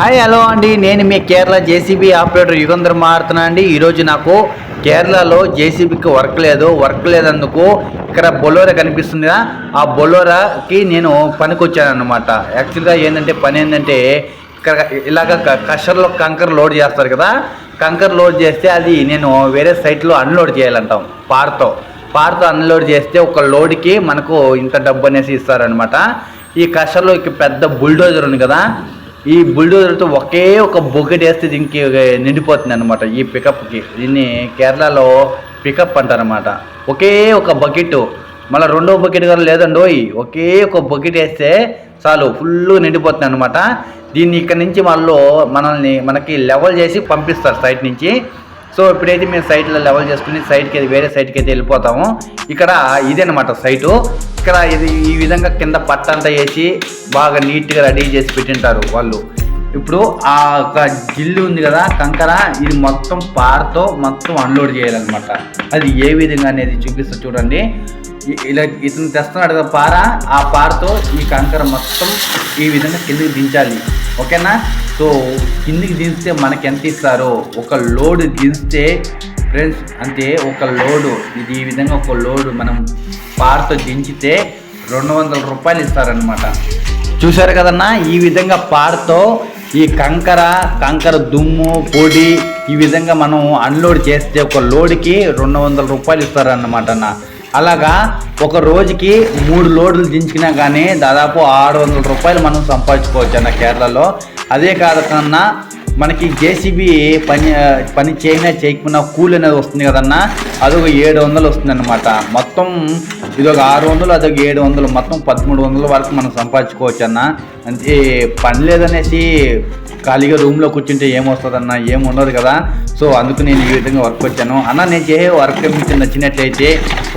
Hi hello అండి. నేను మీ కేరళ జేసీబీ ఆపరేటర్ యుగంధర్ మారుతున్నా అండి. ఈరోజు నాకు కేరళలో జేసీబీకి వర్క్ లేదు. వర్క్ లేదందుకు ఇక్కడ బొలోరా కనిపిస్తుంది ఆ బొలోరాకి నేను పనికి వచ్చాను అనమాట యాక్చువల్గా ఏంటంటే పని ఏంటంటే ఇక్కడ ఇలాగ క- కషర్లో కంకర్ లోడ్ చేస్తారు కదా. కంకర్ లోడ్ చేస్తే అది నేను వేరే సైట్లో అన్లోడ్ చేయాలంటాం. పార్తో పార్తో అన్లోడ్ చేస్తే ఒక లోడ్కి మనకు ఇంత డబ్బు అనేసి ఇస్తారనమాట ఈ కషర్లో ఇక పెద్ద బుల్డోజర్ ఉంది కదా. ఈ బుల్డోజర్తో ఒకే ఒక బొగ్గటి వేస్తే దీనికి నిండిపోతుంది అనమాట ఈ పికప్కి. దీన్ని కేరళలో పికప్ అంటారనమాట ఒకే ఒక బకెట్ మళ్ళీ రెండో బకెట్ కూడా లేదండి ఓయ్ ఒకే ఒక బకెట్ వేస్తే చాలు ఫుల్ నిండిపోతుంది అనమాట దీన్ని ఇక్కడ నుంచి వాళ్ళు మనల్ని మనకి లెవెల్ చేసి పంపిస్తారు సైట్ నుంచి. సో ఇప్పుడైతే మేము సైట్లో లెవెల్ చేసుకుని సైట్కి అయితే వేరే సైట్కి అయితే వెళ్ళిపోతాము. ఇక్కడ ఇదేనమాట సైటు. ఇక్కడ ఇది ఈ విధంగా కింద పట్ట అంతా వేసి బాగా నీట్గా రెడీ చేసి పెట్టింటారు వాళ్ళు. ఇప్పుడు ఆ ఒక జిల్లు ఉంది కదా కంకర ఇది మొత్తం పారతో మొత్తం అన్లోడ్ చేయాలన్నమాట. అది ఏ విధంగా అనేది చూపిస్తా చూడండి. ఇలా ఇతను తెస్తున్నాడు కదా పార ఆ పారతో ఈ కంకర మొత్తం ఈ విధంగా కిందకి దించాలి. ఓకేనా? సో కిందికి దించితే మనకి ఎంత ఇస్తారో? ఒక లోడ్ దించితే ఫ్రెండ్స్ అంటే ఒక లోడు ఇది ఈ విధంగా ఒక లోడు మనం పారతో దించితే రెండు వందల రూపాయలు ఇస్తారనమాట చూశారు కదన్నా? ఈ విధంగా పారతో ఈ కంకర కంకర దుమ్ము పొడి ఈ విధంగా మనం అన్లోడ్ చేస్తే ఒక లోడ్కి రెండు వందల రూపాయలు ఇస్తారన్నమాట అన్న. అలాగా ఒక రోజుకి మూడు లోడ్లు దించినా కానీ దాదాపు ఆరు వందల రూపాయలు మనం సంపాదించుకోవచ్చు అన్న కేరళలో. అదే కాదు కన్నా మనకి జేసీబీ పని పని చేయనా చేయకపోయినా కూలి అనేది వస్తుంది కదన్నా అదొక ఏడు వందలు వస్తుంది అనమాట మొత్తం ఇది ఒక ఆరు వందలు అదొక ఏడు వందలు మొత్తం పదమూడు వందల వరకు మనం సంపాదించుకోవచ్చు అన్న అంటే పని లేదనేసి ఖాళీగా రూమ్లో కూర్చుంటే ఏమొస్తుందన్న ఏం ఉండదు కదా. సో అందుకు నేను ఈ విధంగా వర్క్ వచ్చాను. అన్న నేను చేసే వర్క్ మీకు నచ్చినట్లయితే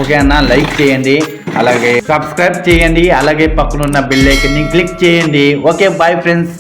ఓకే అన్న లైక్ చేయండి అలాగే సబ్స్క్రైబ్ చేయండి అలాగే పక్కన ఉన్న బెల్ ఐకన్ని క్లిక్ చేయండి. Okay bye friends